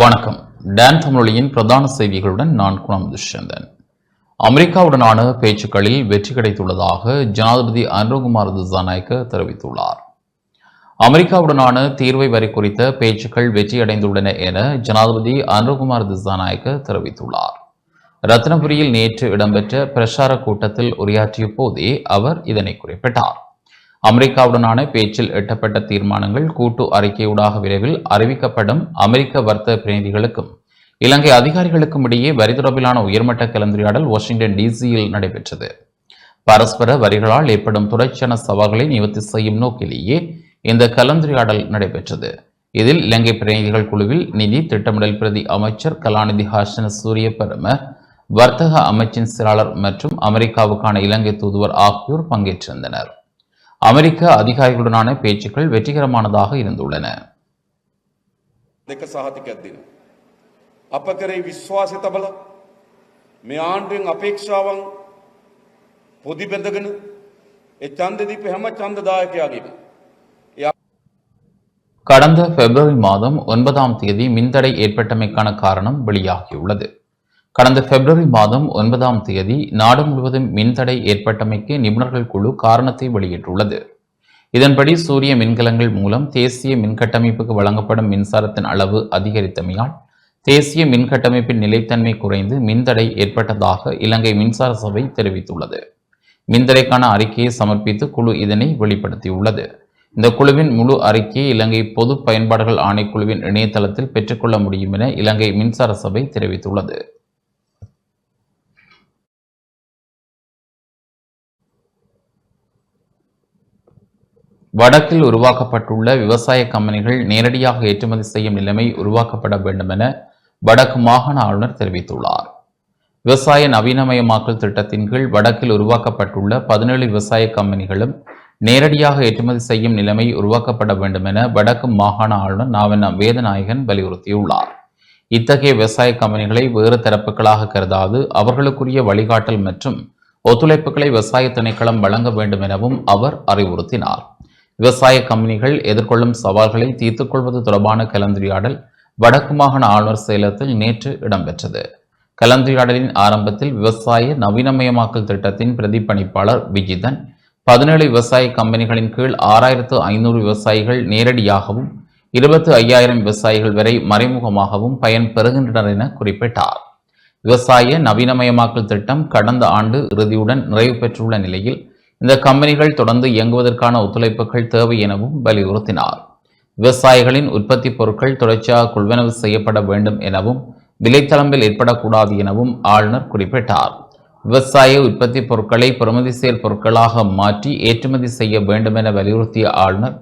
வணக்கம். டான் தமிழொலியின் பிரதான செய்திகளுடன் நான் குணம் துஷ்யந்தன். அமெரிக்காவுடனான பேச்சுக்களில் வெற்றி கிடைத்துள்ளதாக ஜனாதிபதி அனுகுமார் திசாநாயக்க தெரிவித்துள்ளார். அமெரிக்காவுடனான தீர்வை வரை குறித்த பேச்சுக்கள் வெற்றியடைந்துள்ளன என ஜனாதிபதி அனுகுமார் திசாநாயக்க தெரிவித்துள்ளார். ரத்னபுரியில் நேற்று இடம்பெற்ற பிரச்சார கூட்டத்தில் உரையாற்றிய போதே அவர் இதனை குறிப்பிட்டார். அமெரிக்காவுடனான பேச்சில் எட்டப்பட்ட தீர்மானங்கள் கூட்டு அறிக்கையூடாக விரைவில் அறிவிக்கப்படும் அமெரிக்க வர்த்தக பிரதிநிதிகளுக்கும் இலங்கை அதிகாரிகளுக்கும் இடையே வரி தொடர்பிலான உயர்மட்ட கலந்துரையாடல் வாஷிங்டன் டிசியில் நடைபெற்றது. பரஸ்பர வரிகளால் ஏற்படும் தொடர்ச்சியான சவால்களை நிவர்த்தி செய்யும் நோக்கிலேயே இந்த கலந்துரையாடல் நடைபெற்றது. இதில் இலங்கை பிரதிநிதிகள் குழுவில் நிதி திட்டமிடல் பிரதி அமைச்சர் கலாநிதி ஹாசன சூரிய பரம வர்த்தக அமைச்சின் செயலாளர் மற்றும் அமெரிக்காவுக்கான இலங்கை தூதுவர் ஆகியோர் பங்கேற்றிருந்தனர். அமெரிக்க அதிகாரிகளுடனான பேச்சுக்கள் வெற்றிகரமானதாக இருந்துள்ளன දෙක සහතිකයක් දෙනවා. අප කරේ විශ්වාසය තබල මේ ආණ්ඩුවෙන් අපේක්ෂාවන් පොදි බැඳගෙන ඒ චන්දදීප හැම චන්දදායකයාගේම. ඒ கடந்த பிப்ரவரி மாதம் ஒன்பதாம் தேதி மின்தடை ஏற்பட்டமைக்கான காரணம் வெளியாகியுள்ளது கடந்த பிப்ரவரி மாதம் ஒன்பதாம் தேதி நாடு முழுவதும் மின்தடை ஏற்பட்டமைக்கு நிபுணர்கள் குழு காரணத்தை வெளியிட்டுள்ளது. இதன்படி சூரிய மின்கலங்கள் மூலம் தேசிய மின்கட்டமைப்புக்கு வழங்கப்படும் மின்சாரத்தின் அளவு அதிகரித்தமையால் தேசிய மின்கட்டமைப்பின் நிலைத்தன்மை குறைந்து மின்தடை ஏற்பட்டதாக இலங்கை மின்சார சபை தெரிவித்துள்ளது. மின்தடைக்கான அறிக்கையை சமர்ப்பித்து குழு இதனை வெளிப்படுத்தியுள்ளது. இந்த குழுவின் முழு அறிக்கையை இலங்கை பொது பயன்பாடுகள் ஆணைக்குழுவின் இணையதளத்தில் பெற்றுக்கொள்ள முடியும் என இலங்கை மின்சார சபை தெரிவித்துள்ளது. வடக்கில் உருவாக்கப்பட்டுள்ள விவசாய கம்பெனிகள் நேரடியாக ஏற்றுமதி செய்யும் நிலைமை உருவாக்கப்பட வேண்டும் என வடக்கு மாகாண ஆளுநர் தெரிவித்துள்ளார். விவசாய நவீனமயமாக்கல் திட்டத்தின் கீழ் வடக்கில் உருவாக்கப்பட்டுள்ள பதினேழு விவசாய கம்பெனிகளும் நேரடியாக ஏற்றுமதி செய்யும் நிலைமை உருவாக்கப்பட வேண்டும் என வடக்கு மாகாண ஆளுநர் நாவன வேதநாயகன் வலியுறுத்தியுள்ளார். இத்தகைய விவசாய கம்பெனிகளை வேறு தரப்புகளாக கருதாது அவர்களுக்குரிய வழிகாட்டல் மற்றும் ஒத்துழைப்புகளை விவசாய திணைக்களம் வழங்க வேண்டும் எனவும் அவர் அறிவுறுத்தினார். விவசாய கம்பெனிகள் எதிர்கொள்ளும் சவால்களை தீர்த்துக் கொள்வது தொடர்பான கலந்துரையாடல் வடக்கு மாகாண ஆளுநர் செயலகத்தில் நேற்று இடம்பெற்றது. கலந்துரையாடலின் ஆரம்பத்தில் விவசாய நவீனமயமாக்கல் திட்டத்தின் பிரதிப்பணிப்பாளர் விஜிதன் பதினேழு விவசாய கம்பெனிகளின் கீழ் ஆறாயிரத்து ஐநூறு விவசாயிகள் நேரடியாகவும் இருபத்து ஐயாயிரம் விவசாயிகள் வரை மறைமுகமாகவும் பயன் பெறுகின்றனர் என குறிப்பிட்டார். விவசாய நவீனமயமாக்கல் திட்டம் கடந்த ஆண்டு இறுதியுடன் நிறைவு பெற்றுள்ள நிலையில் இந்த கம்பெனிகள் தொடர்ந்து இயங்குவதற்கான ஒத்துழைப்புகள் தேவை எனவும் வலியுறுத்தினார். விவசாயிகளின் உற்பத்தி பொருட்கள் தொடர்ச்சியாக கொள்வனவு செய்யப்பட வேண்டும் எனவும் விலைத்தளம்பில் ஏற்படக்கூடாது எனவும் ஆளுநர் குறிப்பிட்டார். விவசாய உற்பத்தி பொருட்களை பிரமதி செயல் பொருட்களாக மாற்றி ஏற்றுமதி செய்ய வேண்டும் என வலியுறுத்திய ஆளுநர்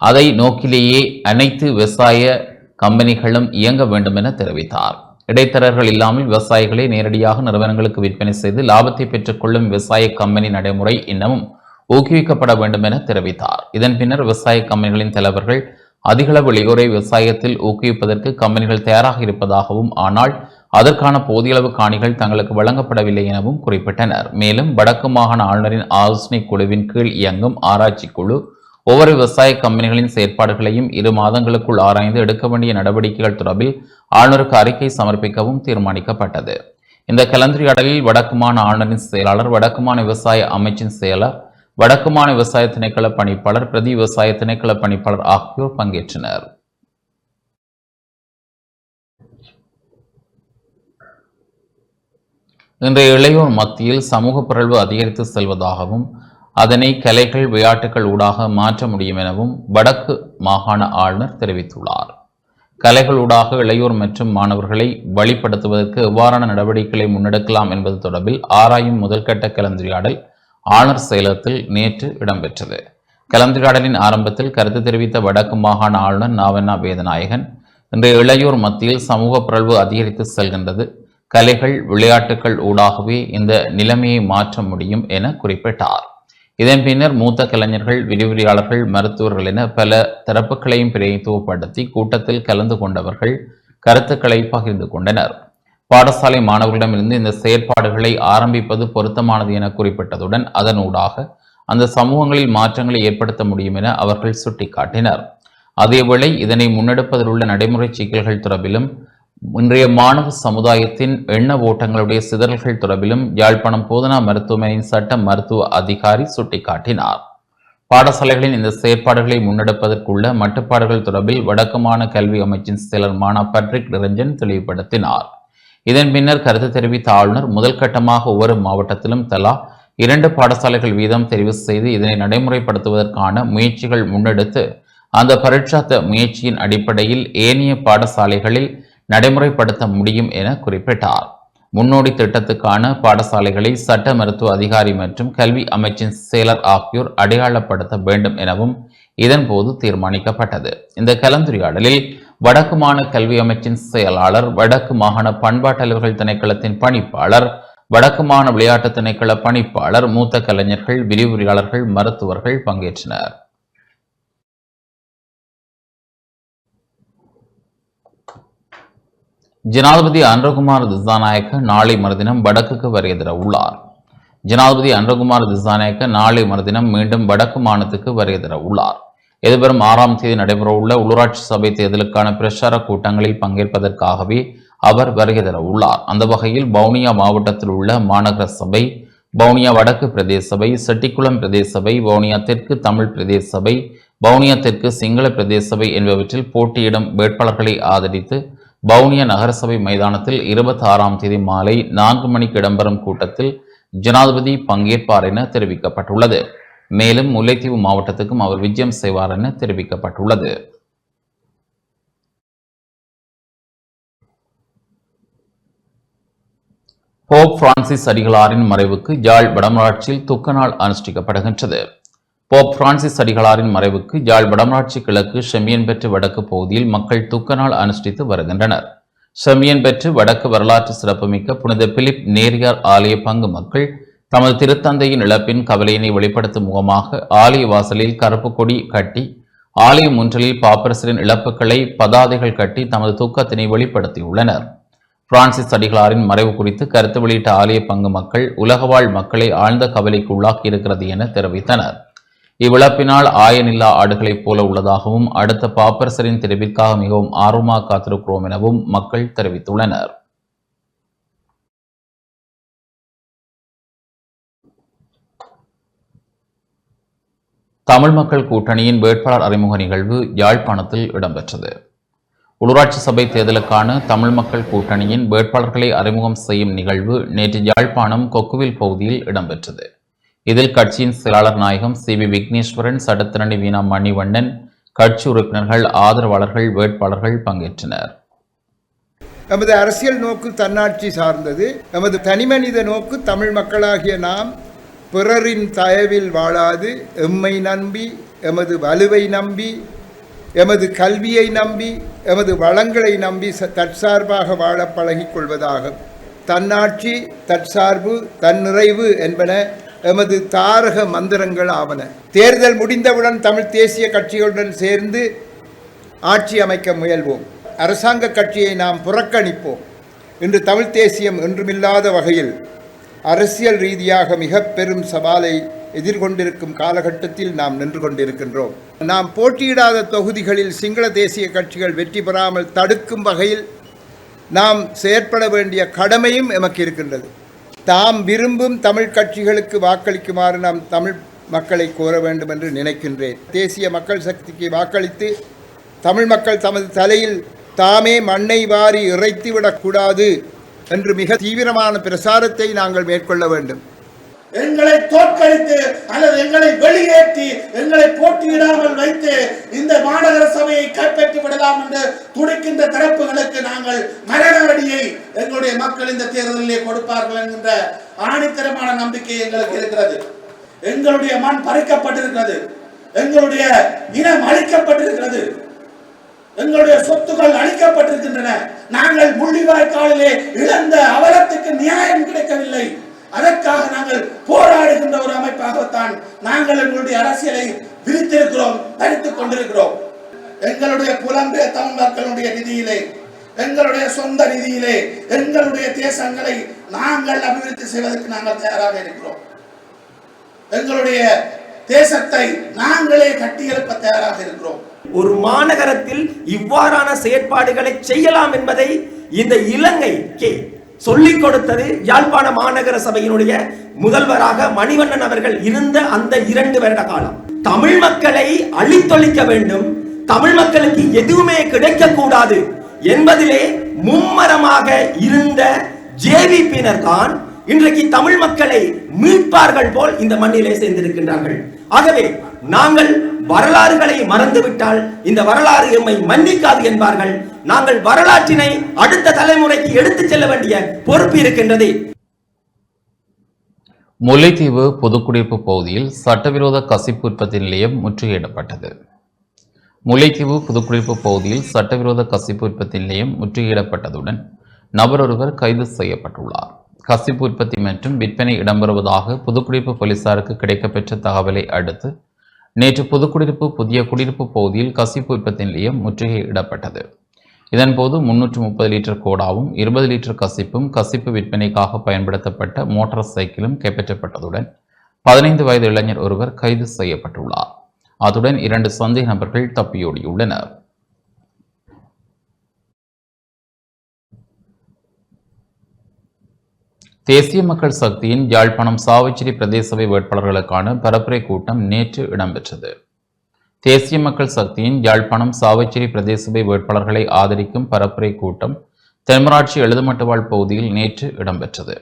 அதை நோக்கிலேயே அனைத்து விவசாய கம்பெனிகளும் இயங்க வேண்டும் என தெரிவித்தார். இடைத்தரகர்கள் இல்லாமல் விவசாயிகளை நேரடியாக நிறுவனங்களுக்கு விற்பனை செய்து லாபத்தை பெற்றுக்கொள்ளும் விவசாய கம்பெனி நடைமுறை இன்னமும் ஊக்குவிக்கப்பட வேண்டும் என தெரிவித்தார். இதன் பின்னர் விவசாய கம்பெனிகளின் தலைவர்கள் அதிகளவு இளையோரை விவசாயத்தில் ஊக்குவிப்பதற்கு கம்பெனிகள் தயாராக இருப்பதாகவும் ஆனால் அதற்கான போதியளவு காணிகள் தங்களுக்கு வழங்கப்படவில்லை எனவும் குறிப்பிட்டனர். மேலும் வடக்கு மாகாண ஆளுநரின் ஆலோசனை குழுவின் கீழ் இயங்கும் ஆராய்ச்சி குழு ஒவ்வொரு விவசாய கம்பெனிகளின் செயற்பாடுகளையும் இரு மாதங்களுக்குள் ஆராய்ந்து எடுக்க வேண்டிய நடவடிக்கைகள் தொடர்பில் ஆளுநருக்கு அறிக்கை சமர்ப்பிக்கவும் தீர்மானிக்கப்பட்டது. இந்த கலந்துரையாடலில் வடக்குமான ஆளுநரின் செயலாளர் வடக்குமான விவசாய அமைச்சின் செயலர் வடக்குமான விவசாய திணைக்கள பணிப்பாளர் பிரதி விவசாய திணைக்கள பணிப்பாளர் ஆகியோர் பங்கேற்றனர். இன்றைய இளையோர் மத்தியில் சமூக பிறழ்வு அதிகரித்து செல்வதாகவும் அதனை கலைகள் விளையாட்டுகள் ஊடாக மாற்ற முடியும் எனவும் வடக்கு மாகாண ஆளுநர் தெரிவித்துள்ளார். கலைகள் ஊடாக இளையோர் மற்றும் மாணவர்களை வழிப்படுத்துவதற்கு எவ்வாறான நடவடிக்கைகளை முன்னெடுக்கலாம் என்பது தொடர்பில் ஆராயும் முதல்கட்ட கலந்துரையாடல் ஆளுநர் செயலகத்தில் நேற்று இடம்பெற்றது. கலந்துரையாடலின் ஆரம்பத்தில் கருத்து தெரிவித்த வடக்கு மாகாண ஆளுநர் நாவண்ணா வேதநாயகன் இன்றைய இளையோர் மத்தியில் சமூக பிறழ்வு அதிகரித்து செல்கின்றது கலைகள் விளையாட்டுகள் ஊடாகவே இந்த நிலைமையை மாற்ற முடியும் என குறிப்பிட்டார். இதன் பின்னர் மூத்த கலைஞர்கள் விரிவுரையாளர்கள் மருத்துவர்கள் என பல தரப்புகளையும் பிரதித்துவப்படுத்தி கூட்டத்தில் கலந்து கொண்டவர்கள் கருத்துக்களை பகிர்ந்து கொண்டனர். பாடசாலை மாணவர்களிடமிருந்து இந்த செயற்பாடுகளை ஆரம்பிப்பது பொருத்தமானது என குறிப்பிட்டதுடன் அதனூடாக அந்த சமூகங்களில் மாற்றங்களை ஏற்படுத்த முடியும் என அவர்கள் சுட்டிக்காட்டினர். அதேவேளை இதனை முன்னெடுப்பதில் உள்ள நடைமுறை சிக்கல்கள் தொடர்பிலும் இன்றைய மாணவ சமுதாயத்தின் எண்ண ஓட்டங்களுடைய சிதறல்கள் தொடர்பிலும் யாழ்ப்பாணம் போதனா மருத்துவமனையின் சட்ட மருத்துவ அதிகாரி சுட்டிக்காட்டினார். பாடசாலைகளின் இந்த செயற்பாடுகளை முன்னெடுப்பதற்குள்ள மட்டுப்பாடுகள் தொடர்பில் வடக்குமான கல்வி அமைச்சின் செயலர் மானா பட்ரிக் நிரஞ்சன் தெளிவுபடுத்தினார். இதன் பின்னர் கருத்து தெரிவித்த ஆளுநர் முதல் கட்டமாக ஒவ்வொரு மாவட்டத்திலும் தலா இரண்டு பாடசாலைகள் வீதம் தெரிவு செய்து இதனை நடைமுறைப்படுத்துவதற்கான முயற்சிகள் முன்னெடுத்து அந்த பரீட்சாத்த முயற்சியின் அடிப்படையில் ஏனைய பாடசாலைகளில் நடைமுறைப்படுத்த முடியும் என குறிப்பிட்டார். முன்னோடி திட்டத்துக்கான பாடசாலைகளை சட்ட மருத்துவ அதிகாரி மற்றும் கல்வி அமைச்சின் செயலர் ஆகியோர் அடையாளப்படுத்த வேண்டும் எனவும் இதன்போது தீர்மானிக்கப்பட்டது. இந்த கலந்துரையாடலில் வடக்கு மாகாண கல்வி அமைச்சின் செயலாளர் வடக்கு மாகாண பண்பாட்டலுவர்கள் திணைக்களத்தின் பணிப்பாளர் வடக்கு மாகாண விளையாட்டு திணைக்கள பணிப்பாளர் மூத்த கலைஞர்கள் விரிவுரையாளர்கள் மருத்துவர்கள் பங்கேற்றனர். ஜனாதிபதி அன்றகுமார் திசாநாயக்க நாளை மறுதினம் வடக்குக்கு வருகிற உள்ளார் ஜனாதிபதி அன்றகுமார் திசாநாயக்க நாளை மறுதினம் மீண்டும் வடக்கு மாநிலத்துக்கு வருகிற உள்ளார் எதிர்வரும் ஆறாம் தேதி நடைபெறவுள்ள உள்ளூராட்சி சபை தேர்தலுக்கான பிரச்சார கூட்டங்களில் பங்கேற்பதற்காகவே அவர் வருகை உள்ளார் அந்த வகையில் வவுனியா மாவட்டத்தில் உள்ள மாநகர சபை வவுனியா வடக்கு பிரதேச சபை செட்டிக்குளம் பிரதேச சபை வவுனியா தெற்கு தமிழ் பிரதேச சபை வவுனியா தெற்கு சிங்கள பிரதேச சபை என்பவற்றில் போட்டியிடும் வேட்பாளர்களை ஆதரித்து பவுனியா நகரசபை மைதானத்தில் இருபத்தி ஆறாம் தேதி மாலை நான்கு மணிக்கு இடம்பெறும் கூட்டத்தில் ஜனாதிபதி பங்கேற்பார் என தெரிவிக்கப்பட்டுள்ளது. மேலும் முல்லைத்தீவு மாவட்டத்துக்கும் அவர் விஜயம் செய்வார் என தெரிவிக்கப்பட்டுள்ளது. போப் பிரான்சிஸ் அடிகளாரின் மறைவுக்கு யாழ் வடமராட்சியில் துக்க நாள் அனுஷ்டிக்கப்படுகின்றது. போப் பிரான்சிஸ் அடிகளாரின் மறைவுக்கு யாழ் வடமராட்சி கிழக்கு செமியன் பெற்று வடக்கு பகுதியில் மக்கள் துக்க நாள் அனுஷ்டித்து வருகின்றனர். செமியன் பெற்று வடக்கு வரலாற்று சிறப்புமிக்க புனித பிலிப் நேரியார் ஆலய பங்கு மக்கள் தமது திருத்தந்தையின் இழப்பின் கவலையினை வெளிப்படுத்தும் முகமாக ஆலய வாசலில் கருப்பு கொடி கட்டி ஆலயம் முன்றலில் பாப்பரசரின் இழப்புகளை பதாதைகள் கட்டி தமது துக்கத்தினை வெளிப்படுத்தியுள்ளனர். பிரான்சிஸ் அடிகளாரின் மறைவு குறித்து கருத்து வெளியிட்ட ஆலய பங்கு மக்கள் உலகவாழ் மக்களை ஆழ்ந்த கவலைக்கு உள்ளாக்கி இருக்கிறது என தெரிவித்தனர். இவ்விழப்பினால் ஆயனில்லா ஆடுகளைப் போல உள்ளதாகவும் அடுத்த பாப்பரசரின் தெரிவிற்காக மிகவும் ஆர்வமாக காத்திருக்கிறோம் எனவும் மக்கள் தெரிவித்துள்ளனர். தமிழ் மக்கள் கூட்டணியின் வேட்பாளர் அறிமுக நிகழ்வு யாழ்ப்பாணத்தில் இடம்பெற்றது. உள்ளூராட்சி சபை தேர்தலுக்கான தமிழ் மக்கள் கூட்டணியின் வேட்பாளர்களை அறிமுகம் செய்யும் நிகழ்வு நேற்று யாழ்ப்பாணம் கொக்குவில் பகுதியில் இடம்பெற்றது. இதில் கட்சியின் செயலாளர் நாயகம் சி வி விக்னேஸ்வரன் சட்டத்திரணி வீணா மணிவண்ணன் கட்சி உறுப்பினர்கள் ஆதரவாளர்கள் வேட்பாளர்கள் பங்கேற்றனர். எமது அரசியல் நோக்கு தன்னாட்சி சார்ந்தது. எமது தனிமனித நோக்கு தமிழ் மக்களாகிய நாம் பிறரின் தயவில் வாழாது எம்மை நம்பி எமது வலுவை நம்பி எமது கல்வியை நம்பி எமது வளங்களை நம்பி ச- தற்சார்பாக வாழ பழகிக் கொள்வதாகும். தன்னாட்சி தற்சார்பு தன்னிறைவு என்பன எமது தாரக மந்திரங்கள் ஆவன. தேர்தல் முடிந்தவுடன் தமிழ் தேசிய கட்சிகளுடன் சேர்ந்து ஆட்சி அமைக்க முயல்வோம். அரசாங்க கட்சியை நாம் புறக்கணிப்போம். இன்று தமிழ் தேசியம் என்றுமில்லாத வகையில் அரசியல் ரீதியாக மிக பெரும் சவாலை எதிர்கொண்டிருக்கும் காலகட்டத்தில் நாம் நின்று கொண்டிருக்கின்றோம். நாம் போட்டியிடாத தொகுதிகளில் சிங்கள தேசிய கட்சிகள் வெற்றி பெறாமல் தடுக்கும் வகையில் நாம் செயற்பட வேண்டிய கடமையும் எமக்கு இருக்கின்றது. தாம் விரும்பும் தமிழ் கட்சிகளுக்கு வாக்களிக்குமாறு நாம் தமிழ் மக்களை கோர வேண்டும் என்று நினைக்கின்றேன். தேசிய மக்கள் சக்திக்கு வாக்களித்து தமிழ் மக்கள் தமது தலையில் தாமே மண்ணை வாரி இறைத்துவிடக்கூடாது என்று மிக தீவிரமான பிரசாரத்தை நாங்கள் மேற்கொள்ள வேண்டும். எங்களை தோற்கடித்து அல்லது எங்களை வெளியேற்றி எங்களை போட்டியிடாமல் வைத்து இந்த மாநகர சபையை கைப்பற்றி விடலாம் என்று துடிக்கின்ற தரப்புகளுக்கு நாங்கள் மரண அடியை எங்களுடைய மக்கள் இந்த தேர்தலிலே கொடுப்பார்கள் என்கின்ற ஆணித்தரமான நம்பிக்கை எங்களுக்கு இருக்கிறது. எங்களுடைய மண் பறிக்கப்பட்டிருக்கிறது. எங்களுடைய இனம் அழிக்கப்பட்டிருக்கிறது. எங்களுடைய சொத்துக்கள் அழிக்கப்பட்டிருக்கின்றன. நாங்கள் முள்ளிவாய்க்காலிலே இழந்த அவலத்துக்கு நியாயம் கிடைக்கவில்லை. அதற்காக நாங்கள் போராடுகின்ற ஒரு அமைப்பாகத்தான் நாங்கள் எங்களுடைய அரசியலை விரித்திருக்கிறோம் தரித்துக் கொண்டிருக்கிறோம். எங்களுடைய புலம்பெயர் தமிழ் மக்களுடைய நிதியிலே எங்களுடைய சொந்த நிதியிலே எங்களுடைய தேசங்களை நாங்கள் அபிவிருத்தி செய்வதற்கு நாங்கள் தயாராக இருக்கிறோம். எங்களுடைய தேசத்தை நாங்களே கட்டியெழுப்ப தயாராக இருக்கிறோம். ஒரு மாநகரத்தில் இவ்வாறான செயற்பாடுகளை செய்யலாம் என்பதை இந்த இலங்கைக்கு சொல்லிக் கொடுத்தது யாழ்ப்பாண மாநகர சபையினுடைய முதல்வராக மணிவண்ணன் அவர்கள் இருந்த அந்த இரண்டு வருட காலம். தமிழ் மக்களை அழித்தொழிக்க வேண்டும். தமிழ் மக்களுக்கு எதுவுமே கிடைக்கக்கூடாது என்பதிலே மும்மரமாக இருந்த ஜேவிபியினர் தான் இன்றைக்கு தமிழ் மக்களை மீட்பார்கள் போல் இந்த மண்ணிலே சேர்ந்திருக்கின்றார்கள். ஆகவே நாங்கள் வரலாறுகளை மறந்துவிட்டால் இந்த வரலாறு எம்மை மன்னிக்காது என்பார்கள். நாங்கள் வரலாற்றினை அடுத்த தலைமுறைக்கு எடுத்துச் செல்ல வேண்டிய பொறுப்பு இருக்கின்றது. முல்லைத்தீவு பொதுக்குடியிருப்பு பகுதியில் சட்டவிரோத கசிப்பு உற்பத்தி நிலையம் முற்றுகையிடப்பட்டது. முல்லைத்தீவு புதுக்குடியிருப்பு பகுதியில் சட்டவிரோத கசிப்பு உற்பத்தி நிலையம் முற்றுகையிடப்பட்டதுடன் நபர் ஒருவர் கைது செய்யப்பட்டுள்ளார். கசிப்பு உற்பத்தி மற்றும் விற்பனை இடம்பெறுவதாக புதுக்குடியிருப்பு போலீசாருக்கு கிடைக்கப்பெற்ற தகவலை அடுத்து நேற்று புதுக்குடியிருப்பு புதிய குடியிருப்பு பகுதியில் கசிப்பு உற்பத்தி நிலையம் முற்றுகையிடப்பட்டது இதன்போது முன்னூற்று முப்பது லிட்டர் கோடாவும் இருபது லிட்டர் கசிப்பும் கசிப்பு விற்பனைக்காக பயன்படுத்தப்பட்ட மோட்டார் சைக்கிளும் கைப்பற்றப்பட்டதுடன் பதினைந்து வயது இளைஞர் ஒருவர் கைது செய்யப்பட்டுள்ளார். அத்துடன் இரண்டு சந்தேக நபர்கள் தப்பியோடியுள்ளனர். தேசிய மக்கள் சக்தியின் யாழ்ப்பாணம் சாவச்சேரி பிரதேச சபை வேட்பாளர்களுக்கான பரப்புரை கூட்டம் நேற்று இடம்பெற்றது. தேசிய மக்கள் சக்தியின் யாழ்ப்பாணம் சாவச்சேரி பிரதேச சபை வேட்பாளர்களை ஆதரிக்கும் பரப்புரை கூட்டம் தென்மராட்சி எழுதுமட்டுவாழ் பகுதியில் நேற்று இடம்பெற்றது.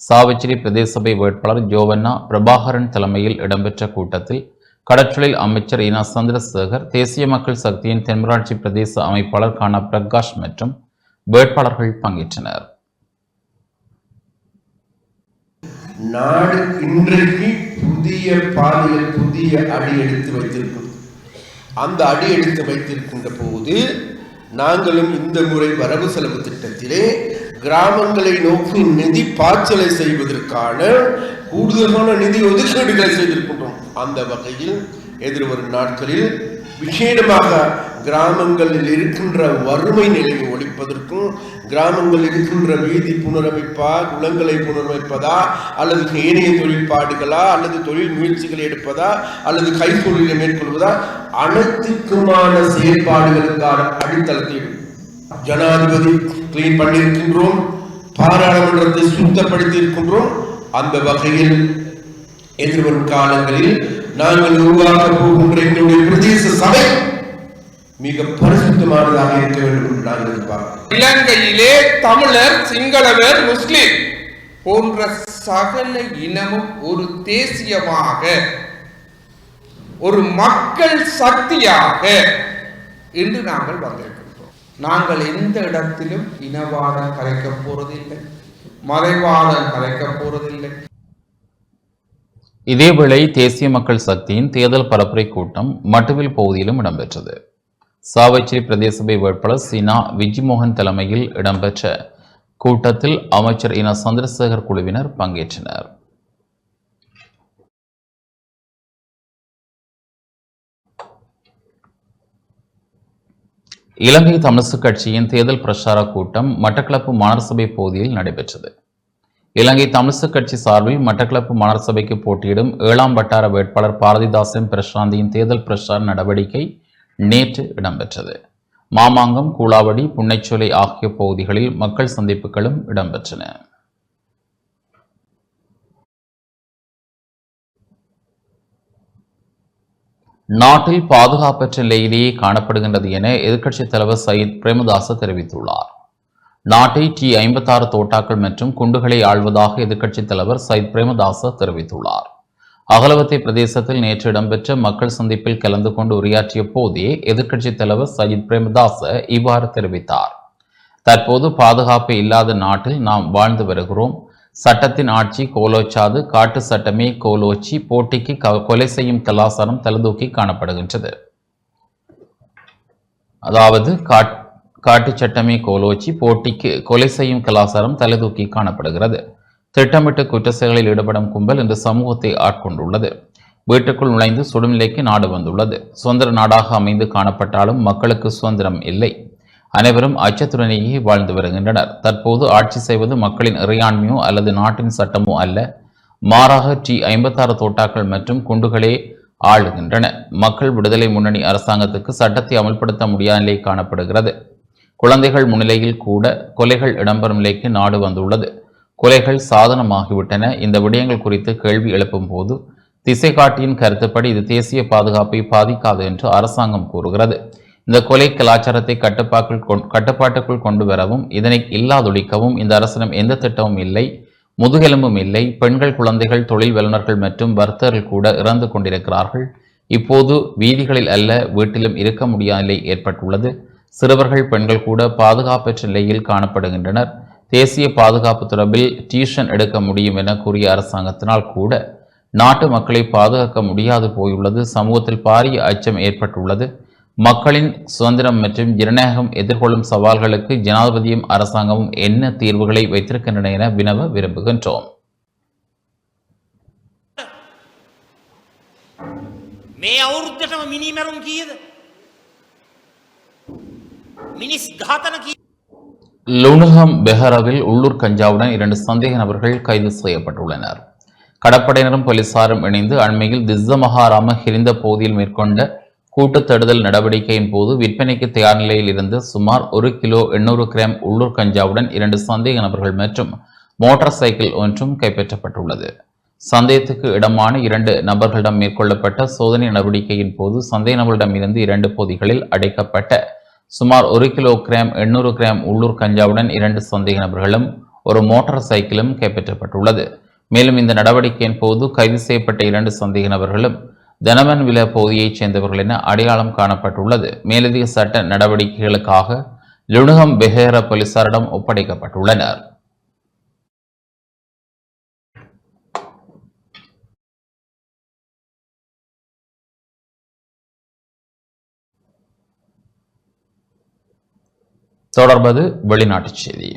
சாவச்சேரி பிரதேச சபை வேட்பாளர் ஜோவன்னா பிரபாகரன் தலைமையில் இடம்பெற்ற கூட்டத்தில் கடற்றொழில் அமைச்சர் இனா சந்திரசேகர் தேசிய மக்கள் சக்தியின் தென்மராட்சி பிரதேச அமைப்பாளர் கானா பிரகாஷ் மற்றும் வேட்பாளர்கள் பங்கேற்றனர். நாடு இன்றைக்கு புதிய பாதையில் புதிய அடி எடுத்து வைத்திருக்கும். அந்த அடி எடுத்து வைத்திருக்கின்ற போது நாங்களும் இந்த முறை வரவு செலவு திட்டத்திலே கிராமங்களை நோக்கி நிதி பாய்ச்சலை செய்வதற்கான கூடுதலான நிதி ஒதுக்கீடுகளை செய்திருக்கின்றோம். அந்த வகையில் எதிர்வரும் நாட்களில் விசேடமாக கிராமங்களில் இருக்கின்ற வறுமை நிலையை ஒழிப்பதற்கும் கிராமங்களில் இருக்கின்ற வீதி புனரமைப்பா குளங்களை புனரமைப்பதா அல்லது ஏனைய தொழிற்பாடுகளா அல்லது தொழில் முயற்சிகளை எடுப்பதா அல்லது கைத்தொழிலை மேற்கொள்வதா அனைத்துக்குமான செயற்பாடுகளுக்கான அடித்தளத்தை ஜனாதிபதி கிளீன் பண்ணியிருக்கின்றோம் பாராளுமன்றத்தை சுத்தப்படுத்தி இருக்கின்றோம் அந்த வகையில் எதிர்வரும் காலங்களில் நாங்கள் உருவாக்க போகின்ற எங்களுடைய பிரதேச சபை மிக பரிசுத்தமானதாக இருக்க வேண்டும் என்று நாங்கள் எதிர்பார்க்கிறோம் இலங்கையிலே தமிழர் சிங்களவர் முஸ்லிம் போன்ற சகல இனமும் ஒரு தேசியமாக ஒரு மக்கள் சக்தியாக இன்று நாங்கள் வந்திருக்கின்றோம். நாங்கள் எந்த இடத்திலும் இனவாதம் கலைக்கப் போறதில்லை மறைவாதம் கலைக்கப் போறதில்லை. இதேவேளை தேசிய மக்கள் சக்தியின் தேர்தல் பரப்புரை கூட்டம் மட்டுவில் பகுதியிலும் இடம்பெற்றது. சாவச்சேரி பிரதேசபை வேட்பாளர் சீனா விஜிமோகன் தலைமையில் இடம்பெற்ற கூட்டத்தில் அமைச்சர் இன சந்திரசேகர் குழுவினர் பங்கேற்றனர். இலங்கை தமிழிசு கட்சியின் தேர்தல் பிரச்சார கூட்டம் மட்டக்களப்பு மாநகரசபை பகுதியில் நடைபெற்றது. இலங்கை தமிழிசு கட்சி சார்பில் மட்டக்களப்பு மாநகரசபைக்கு போட்டியிடும் ஏழாம் வட்டார வேட்பாளர் பாரதிதாசன் பிரசாந்தியின் தேர்தல் பிரச்சார நடவடிக்கை நேற்று இடம்பெற்றது. மாமாங்கம் கூலாவடி புன்னைச்சோலை ஆகிய பகுதிகளில் மக்கள் சந்திப்புகளும் இடம்பெற்றன. நாட்டில் பாதுகாப்பற்ற நிலையிலேயே காணப்படுகின்றது என எதிர்க்கட்சித் தலைவர் சயித் பிரேமதாச தெரிவித்துள்ளார். நாட்டை டி ஐம்பத்தாறு தோட்டாக்கள் மற்றும் குண்டுகளை ஆள்வதாக எதிர்க்கட்சித் தலைவர் சயித் பிரேமதாச தெரிவித்துள்ளார். அகலவத்தை பிரதேசத்தில் நேற்று இடம்பெற்ற மக்கள் சந்திப்பில் கலந்து கொண்டு உரையாற்றிய போதே எதிர்க்கட்சித் தலைவர் சஜித் பிரேமதாச இவ்வாறு தெரிவித்தார். தற்போது பாதுகாப்பு இல்லாத நாட்டில் நாம் வாழ்ந்து வருகிறோம். சட்டத்தின் ஆட்சி கோலோச்சாது காட்டு சட்டமே கோலோச்சி போட்டிக்கு கொலை செய்யும் கலாச்சாரம் தலதூக்கி காணப்படுகின்றது. அதாவது காட் சட்டமே கோலோச்சி போட்டிக்கு கொலை செய்யும் கலாச்சாரம் தலைதூக்கி காணப்படுகிறது. திட்டமிட்டு குற்ற செயல்களில் ஈடுபடும் கும்பல் இந்த சமூகத்தை ஆட்கொண்டுள்ளது. வீட்டுக்குள் நுழைந்து சுடும் நிலைக்கு நாடு வந்துள்ளது. சுதந்திர நாடாக அமைந்து காணப்பட்டாலும் மக்களுக்கு சுதந்திரம் இல்லை. அனைவரும் அச்சத்துடனேயே வாழ்ந்து வருகின்றனர். தற்போது ஆட்சி செய்வது மக்களின் இறையாண்மையோ அல்லது நாட்டின் சட்டமோ அல்ல. மாறாக டி ஐம்பத்தாறு தோட்டாக்கள் மற்றும் குண்டுகளே ஆளுகின்றன. மக்கள் விடுதலை முன்னணி அரசாங்கத்துக்கு சட்டத்தை அமல்படுத்த முடியாத நிலை காணப்படுகிறது. குழந்தைகள் முன்னிலையில் கூட கொலைகள் இடம்பெறும் நிலைக்கு நாடு வந்துள்ளது. கொலைகள் சாதனமாகிவிட்டன. இந்த விடயங்கள் குறித்து கேள்வி எழுப்பும் போது திசை காட்டியின் கருத்துப்படி இது தேசிய பாதுகாப்பை பாதிக்காது என்று அரசாங்கம் கூறுகிறது. இந்த கொலை கலாச்சாரத்தை கட்டுப்பாக்கள் கொண்- கட்டுப்பாட்டுக்குள் கொண்டு வரவும் இதனை இல்லாதொழிக்கவும் இந்த அரசிடம் எந்த திட்டமும் இல்லை முதுகெலும்பும் இல்லை. பெண்கள் குழந்தைகள் தொழில் வல்லுநர்கள் மற்றும் வர்த்தகர்கள் கூட இறந்து கொண்டிருக்கிறார்கள். இப்போது வீதிகளில் அல்ல வீட்டிலும் இருக்க முடியாத நிலை ஏற்பட்டுள்ளது. சிறுவர்கள் பெண்கள் கூட பாதுகாப்பற்ற நிலையில் காணப்படுகின்றனர். தேசிய பாதுகாப்பு தொடர்பில் டியூஷன் எடுக்க முடியும் என கூறிய அரசாங்கத்தினால் கூட நாட்டு மக்களை பாதுகாக்க முடியாது போயுள்ளது சமூகத்தில் பாரிய அச்சம் ஏற்பட்டுள்ளது மக்களின் சுதந்திரம் மற்றும் ஜனநாயகம் எதிர்கொள்ளும் சவால்களுக்கு ஜனாதிபதியும் அரசாங்கமும் என்ன தீர்வுகளை வைத்திருக்கின்றன என வினவ விரும்புகின்றோம் මේ අවුරුද්ධටම මිනිමැරුම් කියද මිනිස් ඝාතන කිය லுணுகம் பெஹராவில் உள்ளூர் கஞ்சாவுடன் இரண்டு சந்தேக நபர்கள் கைது செய்யப்பட்டுள்ளனர். கடற்படையினரும் போலீசாரும் இணைந்து அண்மையில் திஸ்ஸமஹாராம ஹிரிந்த பகுதியில் மேற்கொண்ட கூட்டு தேடுதல் நடவடிக்கையின் போது விற்பனைக்கு தயார் நிலையில் இருந்து சுமார் ஒரு கிலோ எண்ணூறு கிராம் உள்ளூர் கஞ்சாவுடன் இரண்டு சந்தேக நபர்கள் மற்றும் மோட்டார் சைக்கிள் ஒன்றும் கைப்பற்றப்பட்டுள்ளது. சந்தேகத்துக்கு இடமான இரண்டு நபர்களிடம் மேற்கொள்ளப்பட்ட சோதனை நடவடிக்கையின் போது சந்தேக நபர்களிடமிருந்து இரண்டு பகுதிகளில் அடைக்கப்பட்ட சுமார் ஒரு கிலோ கிராம் எண்ணூறு கிராம் உள்ளூர் கஞ்சாவுடன் இரண்டு சந்தேக நபர்களும் ஒரு மோட்டார் சைக்கிளும் கைப்பற்றப்பட்டுள்ளது. மேலும் இந்த நடவடிக்கையின் போது கைது செய்யப்பட்ட இரண்டு சந்தேக நபர்களும் தனமன் வில பகுதியைச் சேர்ந்தவர்கள் என அடையாளம் காணப்பட்டுள்ளது. மேலதிக சட்ட நடவடிக்கைகளுக்காக லுணுகம் பெஹேர போலீசாரிடம் ஒப்படைக்கப்பட்டுள்ளனர். தொடர்பது வெளிநாட்டுச் செய்தி.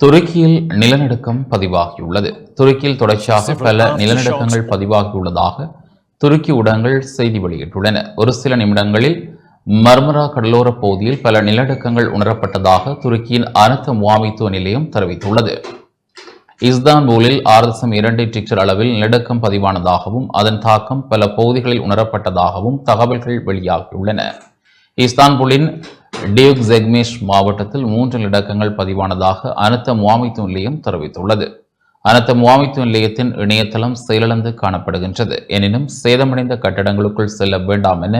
துருக்கியில் நிலநடுக்கம் பதிவாகியுள்ளது. துருக்கியில் தொடர்ச்சியாக பல நிலநடுக்கங்கள் பதிவாகியுள்ளதாக துருக்கி ஊடகங்கள் செய்தி வெளியிட்டுள்ளன. ஒரு சில நிமிடங்களில் மர்மரா கடலோர பகுதியில் பல நிலநடுக்கங்கள் உணரப்பட்டதாக துருக்கியின் அனர்த்த முகாமைத்துவ நிலையம் தெரிவித்துள்ளது. இஸ்தான்புலில் ஆறு தசம் இரண்டு டிக்டர் அளவில் நிலநடுக்கம் பதிவானதாகவும் அதன் தாக்கம் பல பகுதிகளில் உணரப்பட்டதாகவும் தகவல்கள் வெளியாகியுள்ளன. இஸ்தான்புலின் டியூக் ஜெக்மேஷ் மாவட்டத்தில் மூன்று நிலநடுக்கங்கள் பதிவானதாக அனர்த்த முவாமித்துவ நிலையம் தெரிவித்துள்ளது. அனர்த்த முவாமித்துவ நிலையத்தின் இணையதளம் செயலிழந்து காணப்படுகின்றது. எனினும் சேதமடைந்த கட்டடங்களுக்குள் செல்ல வேண்டாம் என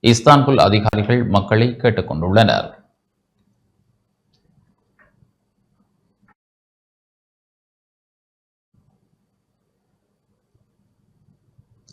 இஸ்தான்புல் அதிகாரிகள் மக்களை கேட்டுக்கொண்டுள்ளனர்.